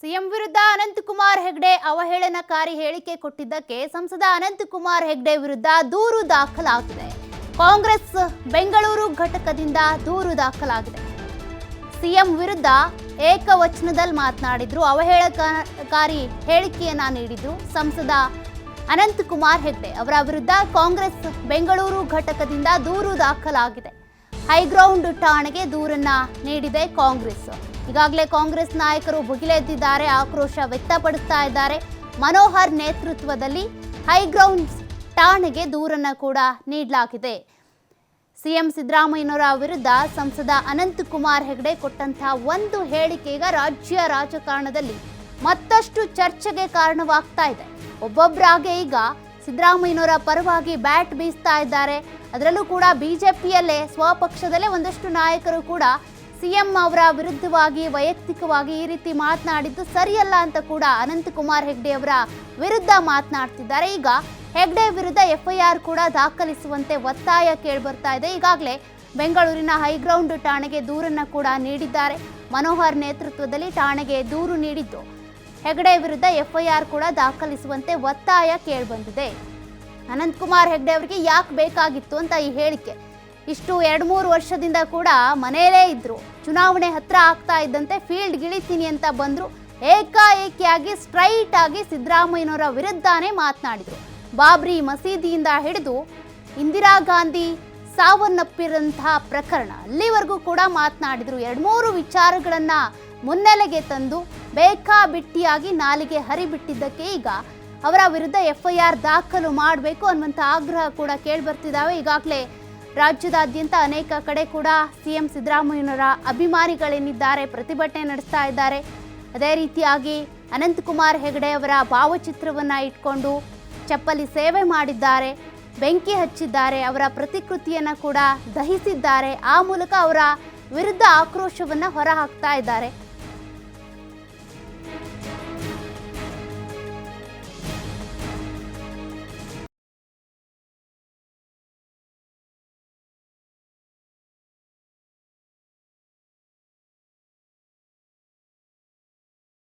CM ವಿರುದ್ಧ ಅನಂತಕುಮಾರ್ ಹೆಗ್ಡೆ ಅವಹೇಳನಕಾರಿ ಹೇಳಿಕೆ ಕೊಟ್ಟಿದ್ದಕ್ಕೆ ಸಂಸದ ಅನಂತಕುಮಾರ್ ಹೆಗ್ಡೆ ವಿರುದ್ಧ ದೂರು ದಾಖಲಾಗಿದೆ. ಕಾಂಗ್ರೆಸ್ ಬೆಂಗಳೂರು ಘಟಕದಿಂದ ದೂರು ದಾಖಲಾಗಿದೆ. ಸಿಎಂ ವಿರುದ್ಧ ಏಕವಚನದಲ್ಲಿ ಮಾತನಾಡಿದ್ರು. ಅವಹೇಳನಕಾರಿ ಹೇಳಿಕೆಯನ್ನ ನೀಡಿದ್ರು ಸಂಸದ ಅನಂತಕುಮಾರ್ ಹೆಗ್ಡೆ. ಅವರ ವಿರುದ್ಧ ಕಾಂಗ್ರೆಸ್ ಬೆಂಗಳೂರು ಘಟಕದಿಂದ ದೂರು ದಾಖಲಾಗಿದೆ. ಹೈಗ್ರೌಂಡ್ ಠಾಣೆಗೆ ದೂರನ್ನ ನೀಡಿದೆ ಕಾಂಗ್ರೆಸ್. ಈಗಾಗಲೇ ಕಾಂಗ್ರೆಸ್ ನಾಯಕರು ಭುಗಿಲೆದ್ದಿದ್ದಾರೆ ಆಕ್ರೋಶ ವ್ಯಕ್ತಪಡಿಸ್ತಾ ಇದ್ದಾರೆ. ಮನೋಹರ್ ನೇತೃತ್ವದಲ್ಲಿ ಹೈಗ್ರೌಂಡ್ ಠಾಣೆಗೆ ದೂರನ್ನ ಕೂಡ ನೀಡಲಾಗಿದೆ. ಸಿಎಂ ಸಿದ್ದರಾಮಯ್ಯನವರ ವಿರುದ್ಧ ಸಂಸದ ಅನಂತಕುಮಾರ್ ಹೆಗಡೆ ಕೊಟ್ಟಂತಹ ಒಂದು ಹೇಳಿಕೆ ಈಗ ರಾಜ್ಯ ರಾಜಕಾರಣದಲ್ಲಿ ಮತ್ತಷ್ಟು ಚರ್ಚೆಗೆ ಕಾರಣವಾಗ್ತಾ ಇದೆ. ಒಬ್ಬೊಬ್ಬರಾಗೆ ಈಗ ಸಿದ್ದರಾಮಯ್ಯನವರ ಪರವಾಗಿ ಬ್ಯಾಟ್ ಬೀಸ್ತಾ ಇದ್ದಾರೆ. ಅದರಲ್ಲೂ ಕೂಡ ಬಿಜೆಪಿಯಲ್ಲೇ ಸ್ವಪಕ್ಷದಲ್ಲೇ ಒಂದಷ್ಟು ನಾಯಕರು ಕೂಡ ಸಿಎಂ ಅವರ ವಿರುದ್ಧವಾಗಿ ವೈಯಕ್ತಿಕವಾಗಿ ಈ ರೀತಿ ಮಾತನಾಡಿದ್ದು ಸರಿಯಲ್ಲ ಅಂತ ಕೂಡ ಅನಂತಕುಮಾರ್ ಹೆಗ್ಡೆ ಅವರ ವಿರುದ್ಧ ಮಾತನಾಡ್ತಿದ್ದಾರೆ. ಈಗ ಹೆಗ್ಡೆ ವಿರುದ್ಧ ಎಫ್ಐಆರ್ ಕೂಡ ದಾಖಲಿಸುವಂತೆ ಒತ್ತಾಯ ಕೇಳಿಬರ್ತಾ ಇದೆ. ಈಗಾಗಲೇ ಬೆಂಗಳೂರಿನ ಹೈಗ್ರೌಂಡ್ ಠಾಣೆಗೆ ದೂರನ್ನು ಕೂಡ ನೀಡಿದ್ದಾರೆ. ಮನೋಹರ್ ನೇತೃತ್ವದಲ್ಲಿ ಠಾಣೆಗೆ ದೂರು ನೀಡಿದ್ದು. ಹೆಗ್ಡೆ ವಿರುದ್ಧ ಎಫ್ಐಆರ್ ಕೂಡ ದಾಖಲಿಸುವಂತೆ ಒತ್ತಾಯ ಕೇಳಿಬಂದಿದೆ. ಅನಂತಕುಮಾರ್ ಹೆಗ್ಡೆ ಅವರಿಗೆ ಯಾಕೆ ಬೇಕಾಗಿತ್ತು ಅಂತ ಈ ಹೇಳಿಕೆ. ಇಷ್ಟು ಎರಡು ಮೂರು ವರ್ಷದಿಂದ ಕೂಡ ಮನೆಯಲ್ಲೇ ಇದ್ರು. ಚುನಾವಣೆ ಹತ್ರ ಆಗ್ತಾ ಇದ್ದಂತೆ ಫೀಲ್ಡ್ ಗಿಳಿತೀನಿ ಅಂತ ಬಂದರು. ಏಕಾಏಕಿಯಾಗಿ ಸ್ಟ್ರೈಟ್ ಆಗಿ ಸಿದ್ದರಾಮಯ್ಯನವರ ವಿರುದ್ಧನೇ ಮಾತನಾಡಿದರು. ಬಾಬ್ರಿ ಮಸೀದಿಯಿಂದ ಹಿಡಿದು ಇಂದಿರಾ ಗಾಂಧಿ ಸಾವನ್ನಪ್ಪಿರಂತಹ ಪ್ರಕರಣ ಅಲ್ಲಿವರೆಗೂ ಕೂಡ ಮಾತನಾಡಿದರು. ಎರಡು ಮೂರು ವಿಚಾರಗಳನ್ನು ಮುನ್ನೆಲೆಗೆ ತಂದು ಬೇಕಾಬಿಟ್ಟಿಯಾಗಿ ನಾಲಿಗೆ ಹರಿಬಿಟ್ಟಿದ್ದಕ್ಕೆ ಈಗ ಅವರ ವಿರುದ್ಧ ಎಫ್ಐಆರ್ ದಾಖಲು ಮಾಡಬೇಕು ಅನ್ನುವಂಥ ಆಗ್ರಹ ಕೂಡ ಕೇಳಿಬರ್ತಿದ್ದಾವೆ ಈಗಾಗಲೇ ರಾಜ್ಯದಾದ್ಯಂತ ಅನೇಕ ಕಡೆ ಕೂಡ ಸಿಎಂ ಸಿದ್ದರಾಮಯ್ಯನವರ ಅಭಿಮಾನಿಗಳೇನಿದ್ದಾರೆ, ಪ್ರತಿಭಟನೆ ನಡೆಸ್ತಾ ಇದ್ದಾರೆ. ಅದೇ ರೀತಿಯಾಗಿ ಅನಂತಕುಮಾರ್ ಹೆಗಡೆ ಅವರ ಭಾವಚಿತ್ರವನ್ನ ಇಟ್ಕೊಂಡು ಚಪ್ಪಲಿ ಸೇವೆ ಮಾಡಿದ್ದಾರೆ, ಬೆಂಕಿ ಹಚ್ಚಿದ್ದಾರೆ, ಅವರ ಪ್ರತಿಕೃತಿಯನ್ನು ಕೂಡ ದಹಿಸಿದ್ದಾರೆ. ಆ ಮೂಲಕ ಅವರ ವಿರುದ್ಧ ಆಕ್ರೋಶವನ್ನ ಹೊರಹಾಕ್ತಾ ಇದ್ದಾರೆ.